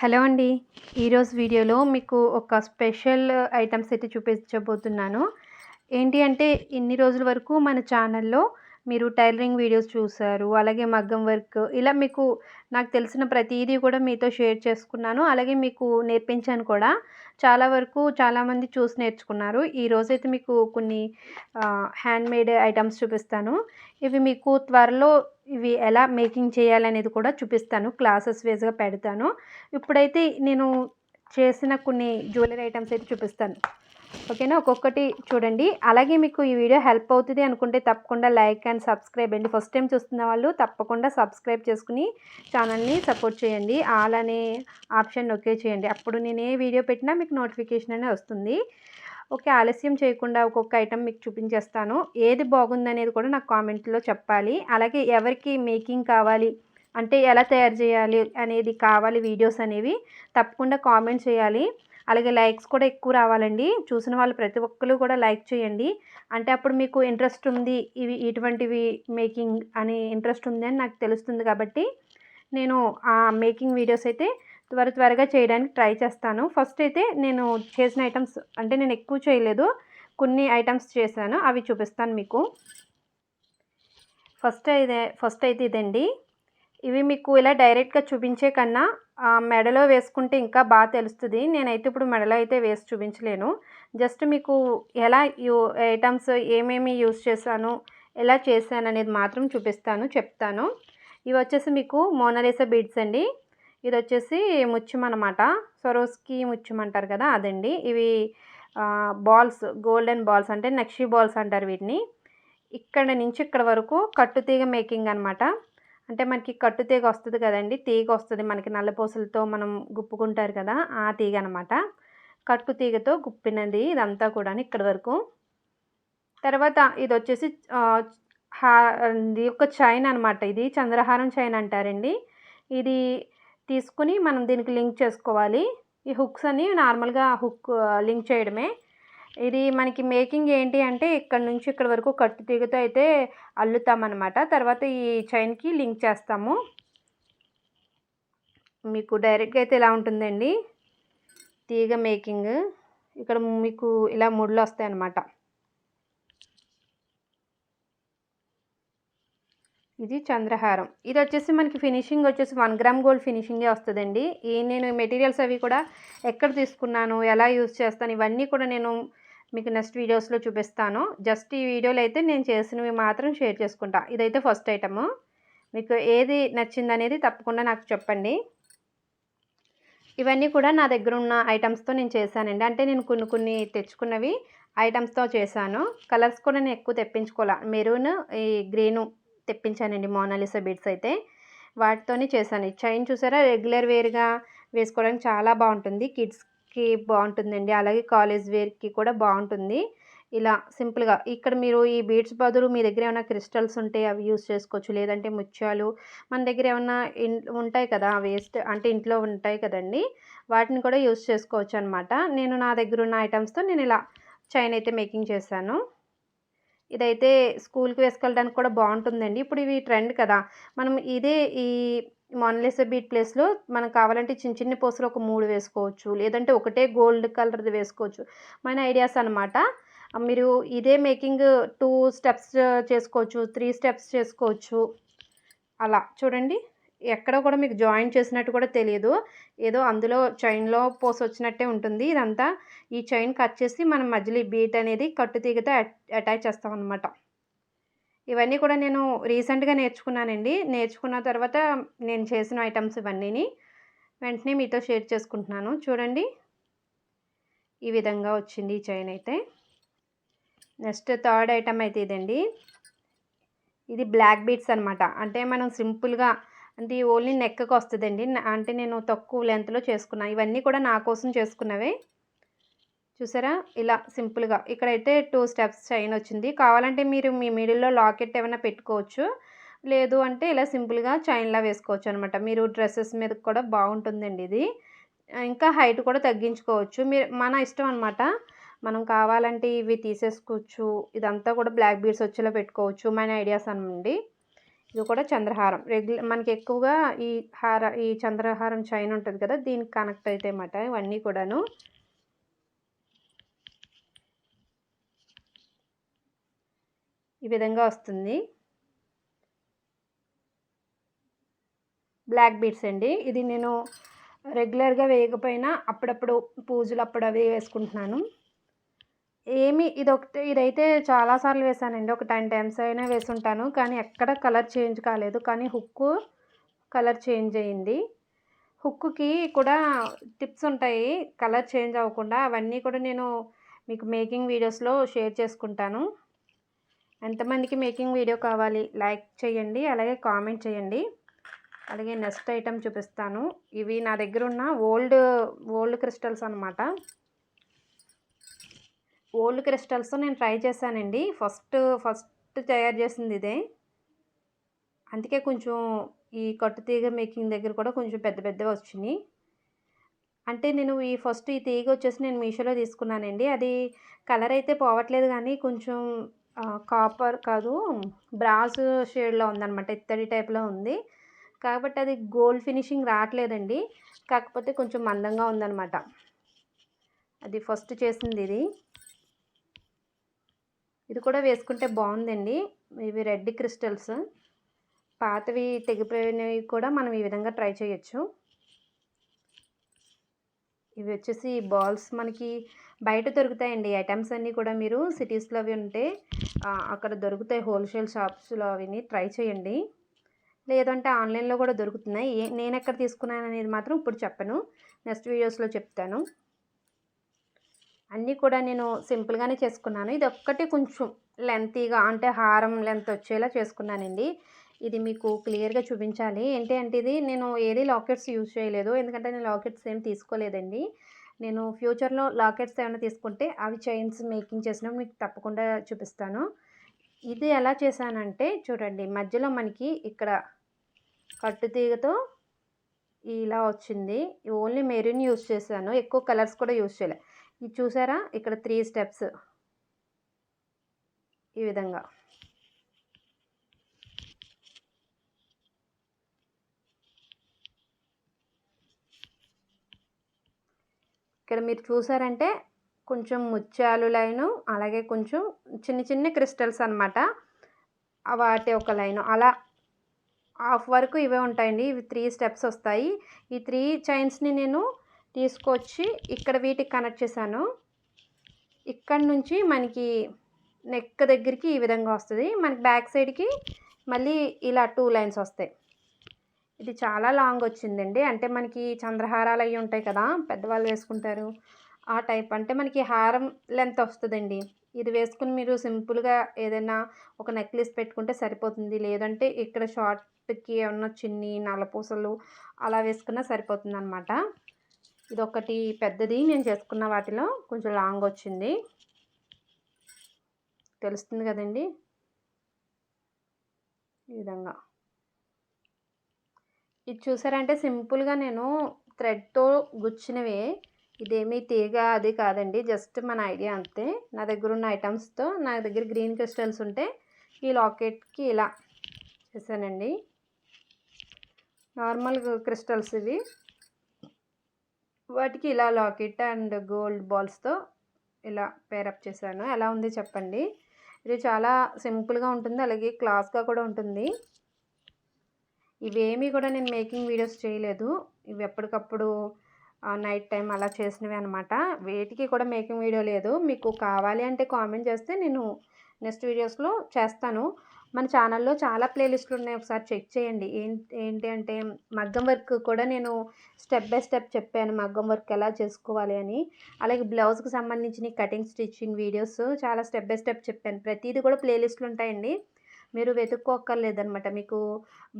Hello అండి. ఈరోజు వీడియోలో మీకు ఒక స్పెషల్ ఐటమ్స్ అయితే చూపించబోతున్నాను. ఏంటి అంటే ఇన్ని రోజుల వరకు మన ఛానల్లో మీరు టైలరింగ్ వీడియోస్ చూసారు అలాగే మగ్గం వర్క్ ఇలా మీకు నాకు తెలిసిన ప్రతిదీ కూడా మీతో షేర్ చేసుకున్నాను. అలాగే మీకు నేర్పించాను కూడా. చాలా వరకు చాలామంది చూసి నేర్చుకున్నారు. ఈ రోజైతే మీకు కొన్ని హ్యాండ్ మేడ్ ఐటమ్స్ చూపిస్తాను. ఇవి మీకు త్వరలో ఇవి ఎలా మేకింగ్ చేయాలనేది కూడా చూపిస్తాను. క్లాసెస్ వేస్గా పెడతాను. ఇప్పుడైతే నేను చేసిన కొన్ని జ్యువెలరీ ఐటమ్స్ అయితే చూపిస్తాను. ఓకేనా? ఒక్కొక్కటి చూడండి. అలాగే మీకు ఈ వీడియో హెల్ప్ అవుతుంది అనుకుంటే తప్పకుండా లైక్ అండ్ సబ్స్క్రైబ్ అండి. ఫస్ట్ టైం చూస్తున్న వాళ్ళు తప్పకుండా సబ్స్క్రైబ్ చేసుకుని ఛానల్ని సపోర్ట్ చేయండి. ఆల్ అనే ఆప్షన్ ఓకే చేయండి. అప్పుడు నేను ఏ వీడియో పెట్టినా మీకు నోటిఫికేషన్ అనే వస్తుంది. ఓకే ఆలస్యం చేయకుండా ఒక్కొక్క ఐటెం మీకు చూపించేస్తాను. ఏది బాగుందనేది కూడా నాకు కామెంట్లో చెప్పాలి. అలాగే ఎవరికి మేకింగ్ కావాలి అంటే ఎలా తయారు చేయాలి అనేది కావాలి వీడియోస్ అనేవి తప్పకుండా కామెంట్ చేయాలి. అలాగే లైక్స్ కూడా ఎక్కువ రావాలండి. చూసిన వాళ్ళు ప్రతి ఒక్కరు కూడా లైక్ చేయండి. అంటే అప్పుడు మీకు ఇంట్రెస్ట్ ఉంది ఇవి ఇటువంటివి మేకింగ్ అని ఇంట్రెస్ట్ ఉంది అని నాకు తెలుస్తుంది కాబట్టి నేను ఆ మేకింగ్ వీడియోస్ అయితే త్వర త్వరగా చేయడానికి ట్రై చేస్తాను. ఫస్ట్ అయితే నేను చేసిన ఐటమ్స్ అంటే నేను ఎక్కువ చేయలేదు. కొన్ని ఐటమ్స్ చేశాను. అవి చూపిస్తాను మీకు. ఫస్ట్ ఇదే ఫస్ట్ అయితే ఇదండి. ఇవి మీకు ఇలా డైరెక్ట్గా చూపించే కన్నా మెడలో వేసుకుంటే ఇంకా బాగా తెలుస్తుంది. నేనైతే ఇప్పుడు మెడలో అయితే వేసి చూపించలేను. జస్ట్ మీకు ఎలా యూ ఐటమ్స్ ఏమేమి యూస్ చేశాను ఎలా చేశాను అనేది మాత్రం చూపిస్తాను చెప్తాను. ఇవి వచ్చేసి మీకు మోనలీసా బీడ్స్ అండి. ఇది వచ్చేసి ముత్యం అనమాట సొరోస్కి ముత్యం అంటారు కదా అదండి. ఇవి బాల్స్ గోల్డెన్ బాల్స్ అంటే నక్షి బాల్స్ అంటారు వీటిని. ఇక్కడ నుంచి ఇక్కడ వరకు కట్టుతీగ మేకింగ్ అనమాట అంటే మనకి కట్టు తీగ వస్తుంది కదండి. తీగ వస్తుంది. మనకి నల్లపూసలతో మనం గుప్పుకుంటారు కదా ఆ తీగ అనమాట కట్టు తీగతో గుప్పినది ఇదంతా కూడా ఇక్కడ వరకు. తర్వాత ఇది వచ్చేసి ఇది ఒక చైన్ అనమాట ఇది. చంద్రహారం చైన్ అంటారండి. ఇది తీసుకుని మనం దీనికి లింక్ చేసుకోవాలి. ఈ హుక్స్ అని నార్మల్గా హుక్ లింక్ చేయడమే. ఇది మనకి మేకింగ్ ఏంటి అంటే ఇక్కడ నుంచి ఇక్కడ వరకు కట్టు తీగతో అయితే అల్లుతామన్నమాట. తర్వాత ఈ చైన్కి లింక్ చేస్తాము. మీకు డైరెక్ట్గా అయితే ఇలా ఉంటుందండి? తీగ మేకింగ్. ఇక్కడ మీకు ఇలా ముళ్ళు వస్తాయి అన్నమాట ఇది చంద్రహారం. ఇది వచ్చేసి మనకి ఫినిషింగ్ వచ్చేసి వన్ గ్రామ్ గోల్డ్ ఫినిషింగే వస్తుందండి. ఈ నేను మెటీరియల్స్ అవి కూడా ఎక్కడ తీసుకున్నాను ఎలా యూజ్ చేస్తాను ఇవన్నీ కూడా నేను మీకు నెక్స్ట్ వీడియోస్లో చూపిస్తాను. జస్ట్ ఈ వీడియోలో అయితే నేను చేసినవి మాత్రం షేర్ చేసుకుంటా. ఇదైతే ఫస్ట్ ఐటము మీకు ఏది నచ్చింది అనేది తప్పకుండా నాకు చెప్పండి. ఇవన్నీ కూడా నా దగ్గర ఉన్న ఐటమ్స్తో నేను చేశానండి. అంటే నేను కొన్ని కొన్ని తెచ్చుకున్నవి ఐటమ్స్తో చేశాను. కలర్స్ కూడా నేను ఎక్కువ తెప్పించుకోలే. మెరూన్ ఈ గ్రీను తెప్పించానండి. మోనాలిసా బీడ్స్ అయితే. వాటితోనే చేశాను. చైన్ చూసారా? రెగ్యులర్ వేర్గా వేసుకోవడానికి చాలా బాగుంటుంది. కిడ్స్ కి బాగుంటుందండి. అలాగే కాలేజ్ వేర్కి కూడా బాగుంటుంది. ఇలా సింపుల్గా ఇక్కడ మీరు ఈ బీడ్స్ బదులు మీ దగ్గర ఏమైనా క్రిస్టల్స్ ఉంటే అవి యూస్ చేసుకోవచ్చు. లేదంటే ముత్యాలు మన దగ్గర ఏమైనా ఉంటాయి కదా వేస్ట్ అంటే ఇంట్లో ఉంటాయి కదండి. వాటిని కూడా యూస్ చేసుకోవచ్చు అనమాట నేను నా దగ్గర ఉన్న ఐటమ్స్తో నేను ఇలా చైన్ అయితే మేకింగ్ చేశాను. ఇదైతే స్కూల్కి వేసుకెళ్ళడానికి కూడా బాగుంటుందండి. ఇప్పుడు ఇవి ట్రెండ్ కదా మనం ఇదే ఈ మొనలిసా బీట్ ప్లేస్లో మనకు కావాలంటే చిన్న చిన్న పూసలు ఒక మూడు వేసుకోవచ్చు. లేదంటే ఒకటే గోల్డ్ కలర్ది వేసుకోవచ్చు. మన ఐడియాస్ అనమాట మీరు ఇదే మేకింగ్ టూ స్టెప్స్ చేసుకోవచ్చు త్రీ స్టెప్స్ చేసుకోవచ్చు. అలా చూడండి. ఎక్కడ కూడా మీకు జాయిన్ చేసినట్టు కూడా తెలియదు. ఏదో అందులో చైన్లో పోసి వచ్చినట్టే ఉంటుంది. ఇదంతా ఈ చైన్ కట్ చేసి మనం మధ్యలో బీట్ అనేది కట్టు తీగతో అటాచ్ చేస్తాం అనమాట ఇవన్నీ కూడా నేను రీసెంట్గా నేర్చుకున్నానండి. నేర్చుకున్న తర్వాత నేను చేసిన ఐటమ్స్ ఇవన్నీని వెంటనే మీతో షేర్ చేసుకుంటున్నాను. చూడండి. ఈ విధంగా వచ్చింది ఈ చైన్ అయితే. నెక్స్ట్ థర్డ్ ఐటమ్ అయితే ఇదండి. ఇది బ్లాక్ బీట్స్ అనమాట అంటే మనం సింపుల్గా అంటే ఓన్లీ నెక్కి వస్తుందండి. అంటే నేను తక్కువ లెంత్లో చేసుకున్నాను ఇవన్నీ కూడా నా కోసం చేసుకున్నవే. చూసారా? ఇలా సింపుల్గా. ఇక్కడైతే టూ స్టెప్స్ చైన్ వచ్చింది. కావాలంటే మీరు మీ మిడిల్లో లాకెట్ ఏమైనా పెట్టుకోవచ్చు. లేదు అంటే ఇలా సింపుల్గా చైన్లా వేసుకోవచ్చు అనమాట మీరు డ్రెస్సెస్ మీద కూడా బాగుంటుందండి ఇది. ఇంకా హైట్ కూడా తగ్గించుకోవచ్చు. మీరు మన ఇష్టం అనమాట మనం కావాలంటే ఇవి తీసేసుకోవచ్చు. ఇదంతా కూడా బ్లాక్ బీడ్స్ వచ్చేలా పెట్టుకోవచ్చు. మన ఐడియాస్ అనండి. ఇది కూడా చంద్రహారం. రెగ్యులర్ మనకి ఎక్కువగా ఈ హార ఈ చంద్రహారం చైన్ ఉంటుంది కదా దీనికి కనెక్ట్ అయితే అన్నమాట ఇవన్నీ కూడాను. ఈ విధంగా వస్తుంది. బ్లాక్ బీట్స్ అండి. ఇది నేను రెగ్యులర్గా వేయకపోయినా అప్పుడప్పుడు పూజలు అప్పుడు అవి వేసుకుంటున్నాను. ఏమి ఇది ఒకటి ఇదైతే చాలాసార్లు వేసానండి. ఒక టెన్ టైమ్స్ అయినా వేసుంటాను. కానీ ఎక్కడ కలర్ చేంజ్ కాలేదు. కానీ హుక్కు కలర్ చేంజ్ అయ్యింది హుక్కుకి కూడా టిప్స్ ఉంటాయి. కలర్ చేంజ్ అవ్వకుండా అవన్నీ కూడా నేను మీకు మేకింగ్ వీడియోస్లో షేర్ చేసుకుంటాను. ఎంతమందికి మేకింగ్ వీడియో కావాలి లైక్ చేయండి అలాగే కామెంట్ చేయండి. అలాగే నెక్స్ట్ ఐటెం చూపిస్తాను. ఇవి నా దగ్గర ఉన్న ఓల్డ్ ఓల్డ్ క్రిస్టల్స్ అనమాట ఓల్డ్ క్రిస్టల్స్ నేను ట్రై చేశానండి. ఫస్ట్ ఫస్ట్ తయారు చేసింది ఇదే. అందుకే కొంచెం ఈ కట్టు తీగ మేకింగ్ దగ్గర కూడా కొంచెం పెద్ద పెద్దగా వచ్చినాయి. అంటే నేను ఈ ఫస్ట్ ఈ తీగ వచ్చేసి నేను మీషోలో తీసుకున్నానండి. అది కలర్ అయితే పోవట్లేదు కానీ కొంచెం కాపర్ కాదు బ్రాస్ షేడ్లో ఉందన్నమాట ఇత్తడి టైప్లో ఉంది. కాబట్టి అది గోల్డ్ ఫినిషింగ్ రావట్లేదండి. కాకపోతే కొంచెం మందంగా ఉందన్నమాట. అది ఫస్ట్ చేసింది ఇది. ఇది కూడా వేసుకుంటే బాగుందండి. ఇవి రెడ్ క్రిస్టల్స్ పాతవి తెగిపోయినవి కూడా మనం ఈ విధంగా ట్రై చేయొచ్చు. ఇవి వచ్చేసి బాల్స్ మనకి బయట దొరుకుతాయండి. ఐటమ్స్ అన్నీ కూడా మీరు సిటీస్లో అవి ఉంటే అక్కడ దొరుకుతాయి. హోల్సేల్ షాప్స్లో అవిని ట్రై చేయండి. లేదంటే ఆన్లైన్లో కూడా దొరుకుతున్నాయి. నేను ఎక్కడ తీసుకున్నాను అనేది మాత్రం ఇప్పుడు చెప్పను. నెక్స్ట్ వీడియోస్లో చెప్తాను. అన్నీ కూడా నేను సింపుల్గానే చేసుకున్నాను. ఇది ఒక్కటి కొంచెం లెంతీగా అంటే హారం లెంత్ వచ్చేలా చేసుకున్నానండి. ఇది మీకు క్లియర్గా చూపించాలి. ఏంటి అంటే ఇది నేను ఏది లాకెట్స్ యూజ్ చేయలేదు. ఎందుకంటే నేను లాకెట్స్ ఏం తీసుకోలేదండి. నేను ఫ్యూచర్లో లాకెట్స్ ఏమైనా తీసుకుంటే అవి చైన్స్ మేకింగ్ చేసినప్పుడు మీకు తప్పకుండా చూపిస్తాను. ఇది ఎలా చేశానంటే చూడండి. మధ్యలో మనకి ఇక్కడ కట్టుతీగతో ఇలా వచ్చింది. ఓన్లీ మెరూన్ యూజ్ చేశాను. ఎక్కువ కలర్స్ కూడా యూజ్ చేయలేదు ఇది చూసారా? ఇక్కడ త్రీ స్టెప్స్. ఈ విధంగా. ఇక్కడ మీరు చూసారంటే కొంచెం ముత్యాలు లైను అలాగే కొంచెం చిన్న చిన్న క్రిస్టల్స్ అనమాట వాటి ఒక లైను. అలా హాఫ్ వరకు ఇవే ఉంటాయండి. ఇవి త్రీ స్టెప్స్ వస్తాయి. ఈ త్రీ చైన్స్ని నేను తీసుకొచ్చి ఇక్కడ వీటికి కనెక్ట్ చేశాను. ఇక్కడ నుంచి మనకి నెక్ దగ్గరికి ఈ విధంగా వస్తుంది. మనకి బ్యాక్ సైడ్కి మళ్ళీ ఇలా టూ లైన్స్ వస్తాయి. ఇది చాలా లాంగ్ వచ్చిందండి. అంటే మనకి చంద్రహారాలు అవి ఉంటాయి కదా పెద్దవాళ్ళు వేసుకుంటారు. ఆ టైప్ అంటే మనకి హారం లెంత్ వస్తుందండి. ఇది వేసుకుని మీరు సింపుల్గా ఏదైనా ఒక నెక్లెస్ పెట్టుకుంటే సరిపోతుంది. లేదంటే ఇక్కడ షార్ట్కి ఏమన్నా చిన్ని నలపూసలు అలా వేసుకున్నా సరిపోతుంది అనమాట ఇది ఒకటి పెద్దది. నేను చేసుకున్న వాటిలో కొంచెం లాంగ్ వచ్చింది. తెలుస్తుంది కదండి? ఈ విధంగా. ఇది చూసారంటే సింపుల్గా నేను థ్రెడ్తో గుచ్చినవే. ఇదేమీ తీగ అది కాదండి. జస్ట్ మన ఐడియా అంతే. నా దగ్గర ఉన్న ఐటమ్స్తో నా దగ్గర గ్రీన్ క్రిస్టల్స్ ఉంటే ఈ లాకెట్కి ఇలా చేశానండి. నార్మల్ క్రిస్టల్స్ ఇవి. వాటికి ఇలా లాకెట్ అండ్ గోల్డ్ బాల్స్తో ఇలా పేరప్ చేశాను. ఎలా ఉంది చెప్పండి? ఇది చాలా సింపుల్గా ఉంటుంది. అలాగే క్లాస్గా కూడా ఉంటుంది. ఇవేమీ కూడా నేను మేకింగ్ వీడియోస్ చేయలేదు. ఇవి ఎప్పటికప్పుడు నైట్ టైం అలా చేసినవి అనమాట వేటికి కూడా మేకింగ్ వీడియో లేదు. మీకు కావాలి అంటే కామెంట్ చేస్తే నేను నెక్స్ట్ వీడియోస్లో చేస్తాను. మన ఛానల్లో చాలా ప్లేలిస్టులు ఉన్నాయి. ఒకసారి చెక్ చేయండి. ఏంటి అంటే మగ్గం వర్క్ కూడా నేను స్టెప్ బై స్టెప్ చెప్పాను. మగ్గం వర్క్ ఎలా చేసుకోవాలి అని. అలాగే బ్లౌజ్కి సంబంధించిన కటింగ్ స్టిచ్చింగ్ వీడియోస్ చాలా స్టెప్ బై స్టెప్ చెప్పాను. ప్రతిదీ కూడా ప్లేలిస్టులు ఉంటాయండి. మీరు వెతుక్కోక్కర్లేదనమాట మీకు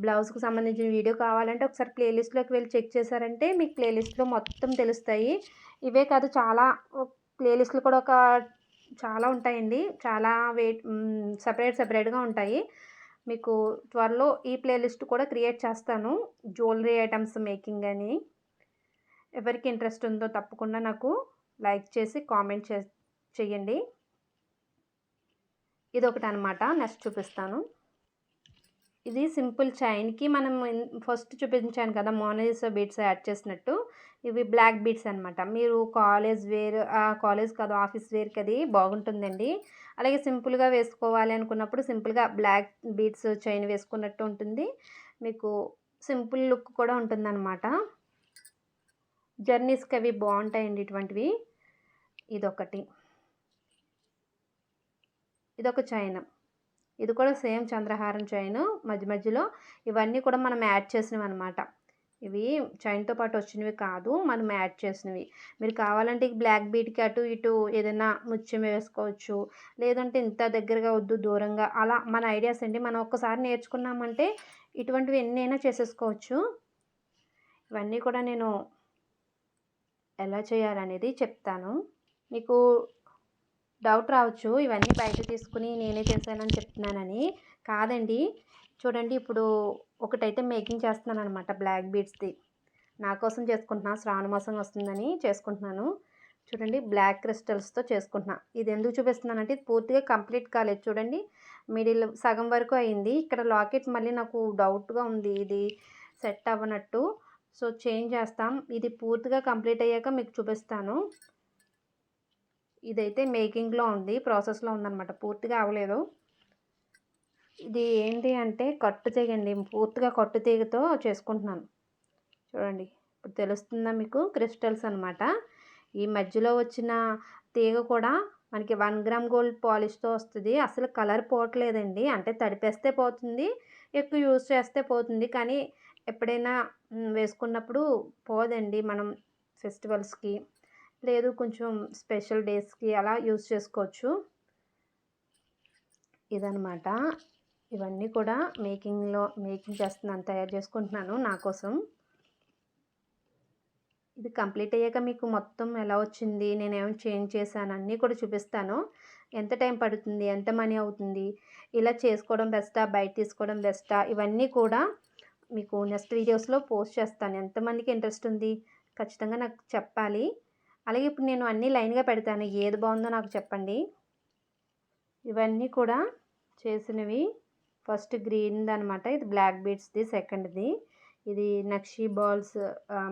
బ్లౌజ్కి సంబంధించిన వీడియో కావాలంటే ఒకసారి ప్లేలిస్ట్లోకి వెళ్ళి చెక్ చేశారంటే మీకు ప్లేలిస్ట్లో మొత్తం తెలుస్తాయి. ఇవే కాదు చాలా ప్లేలిస్ట్లు కూడా ఒక చాలా ఉంటాయండి. చాలా వెయిట్ సపరేట్ సపరేట్గా ఉంటాయి. మీకు త్వరలో ఈ ప్లేలిస్ట్ కూడా క్రియేట్ చేస్తాను. జ్యువెలరీ ఐటమ్స్ మేకింగ్ అని. ఎవరికి ఇంట్రెస్ట్ ఉందో తప్పకుండా నాకు లైక్ చేసి కామెంట్ చే చెయ్యండి ఇది ఒకటి అనమాట నెక్స్ట్ చూపిస్తాను ఇది సింపుల్ చైన్‌కి మనం ఫస్ట్ చూపించాను కదా! మోనాలిసా బీడ్స్ యాడ్ చేసినట్టు. ఇవి బ్లాక్ బీడ్స్ అనమాట. మీరు కాలేజ్ వేర్ కాలేజ్ కాదు ఆఫీస్ వేర్‌కి అది బాగుంటుందండి. అలాగే సింపుల్‌గా వేసుకోవాలి అనుకున్నప్పుడు సింపుల్‌గా బ్లాక్ బీడ్స్ చైన్ వేసుకున్నట్టు ఉంటుంది. మీకు సింపుల్ లుక్ కూడా ఉంటుందనమాట. జర్నీస్‌కి అవి బాగుంటాయండి ఇటువంటివి. ఇదొకటి. ఇదొక చైన్ ఇది కూడా సేమ్ చంద్రహారం చైన్ మధ్య మధ్యలో ఇవన్నీ కూడా మనం యాడ్ చేసినవి అనమాట ఇవి చైన్‌తో పాటు వచ్చినవి కాదు. మనం యాడ్ చేసినవి. మీరు కావాలంటే బ్లాక్ బీడ్‌కి అటు ఇటు ఏదైనా ముత్యం వేసుకోవచ్చు. లేదంటే ఇంత దగ్గరగా వద్దు దూరంగా అలా మన ఐడియాస్ అండి. మనం ఒక్కసారి నేర్చుకున్నామంటే ఇటువంటివి ఎన్నైనా చేసేసుకోవచ్చు. ఇవన్నీ కూడా నేను ఎలా చేయాలనేది చెప్తాను. మీకు డౌట్ రావచ్చు. ఇవన్నీ బయట తీసుకుని నేనే చేశానని చెప్తున్నానని. కాదండి. చూడండి ఇప్పుడు ఒకటైతే మేకింగ్ చేస్తున్నాను అనమాట బ్లాక్ బీడ్స్‌ది. నా కోసం చేసుకుంటున్నా. శ్రావణ మాసం వస్తుందని చేసుకుంటున్నాను. చూడండి బ్లాక్ క్రిస్టల్స్‌తో చేసుకుంటున్నా. ఇది ఎందుకు చూపిస్తున్నానంటే ఇది పూర్తిగా కంప్లీట్ కాలేదు చూడండి. మిడిల్ సగం వరకు అయింది. ఇక్కడ లాకెట్ మళ్ళీ నాకు డౌట్‌గా ఉంది. ఇది సెట్ అవ్వనట్టు. సో, చేంజ్ చేస్తాం. ఇది పూర్తిగా కంప్లీట్ అయ్యాక మీకు చూపిస్తాను. ఇదైతే మేకింగ్‌లో ఉంది. ప్రాసెస్‌లో ఉందన్నమాట పూర్తిగా అవ్వలేదు. ఇది ఏంటి అంటే కట్టు తీగండి. పూర్తిగా కట్టు తీగతో చేసుకుంటున్నాను. చూడండి. ఇప్పుడు తెలుస్తుందా మీకు? క్రిస్టల్స్ అనమాట. ఈ మధ్యలో వచ్చిన తీగ కూడా మనకి వన్ గ్రామ్ గోల్డ్ పాలిష్‌తో వస్తుంది అసలు కలర్ పోవట్లేదండి. అంటే తడిపేస్తే పోతుంది. ఎక్కువ యూజ్ చేస్తే పోతుంది. కానీ ఎప్పుడైనా వేసుకున్నప్పుడు పోదండి. మనం ఫెస్టివల్స్‌కి లేదు కొంచెం స్పెషల్ డేస్‌కి అలా యూజ్ చేసుకోవచ్చు. ఇదనమాట. ఇవన్నీ కూడా మేకింగ్‌లో మేకింగ్ చేస్తున్నాను. తయారు చేసుకుంటున్నాను నా కోసం. ఇది కంప్లీట్ అయ్యాక మీకు మొత్తం ఎలా వచ్చింది? నేనేమైనా చేంజ్ చేశాను అన్నీ కూడా చూపిస్తాను. ఎంత టైం పడుతుంది? ఎంత మనీ అవుతుంది? ఇలా చేసుకోవడం బెస్టా? బయట తీసుకోవడం బెస్టా? ఇవన్నీ కూడా మీకు నెక్స్ట్ వీడియోస్‌లో పోస్ట్ చేస్తాను. ఎంతమందికి ఇంట్రెస్ట్ ఉంది? ఖచ్చితంగా నాకు చెప్పాలి. అలాగే ఇప్పుడు నేను అన్నీ లైన్‌గా పెడతాను. ఏది బాగుందో నాకు చెప్పండి. ఇవన్నీ కూడా చేసినవి. ఫస్ట్ గ్రీన్‌దనమాట. ఇది బ్లాక్ బీడ్స్‌ది సెకండ్‌ది. ఇది నక్షి బాల్స్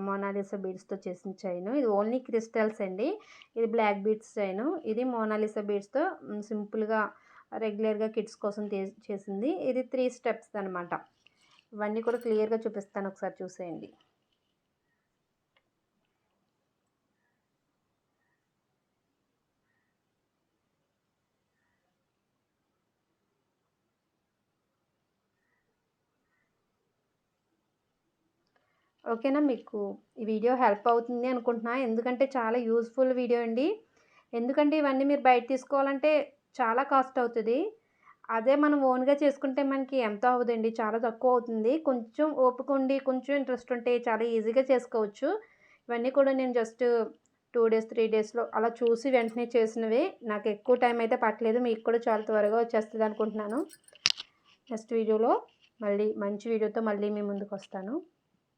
మోనాలిసా బీడ్స్‌తో చేసిన చైను. ఇది ఓన్లీ క్రిస్టల్స్ అండి. ఇది బ్లాక్ బీడ్స్ చైను. ఇది మోనాలిసా బీడ్స్‌తో సింపుల్‌గా రెగ్యులర్‌గా కిడ్స్ కోసం చేసింది. ఇది త్రీ స్టెప్స్ అనమాట ఇవన్నీ కూడా క్లియర్‌గా చూపిస్తాను. ఒకసారి చూసేయండి. ఓకేనా? మీకు ఈ వీడియో హెల్ప్ అవుతుంది అనుకుంటున్నా. ఎందుకంటే చాలా యూజ్‌ఫుల్ వీడియో అండి. ఎందుకంటే ఇవన్నీ మీరు బయట తీసుకోవాలంటే చాలా కాస్ట్ అవుతుంది అదే మనం ఓన్‌గా చేసుకుంటే మనకి ఎంత అవ్వదండి. చాలా తక్కువ అవుతుంది. కొంచెం ఓపిక ఉండి, కొంచెం ఇంట్రెస్ట్ ఉంటే చాలా ఈజీగా చేసుకోవచ్చు. ఇవన్నీ కూడా నేను జస్ట్ టూ డేస్, త్రీ డేస్‌లో అలా చూసి వెంటనే చేసినవి నాకు ఎక్కువ టైం అయితే పట్టలేదు. మీకు కూడా చాలా త్వరగా వచ్చేస్తుంది అనుకుంటున్నాను. నెక్స్ట్ వీడియోలో మళ్ళీ మంచి వీడియోతో మళ్ళీ మీ ముందుకొస్తాను.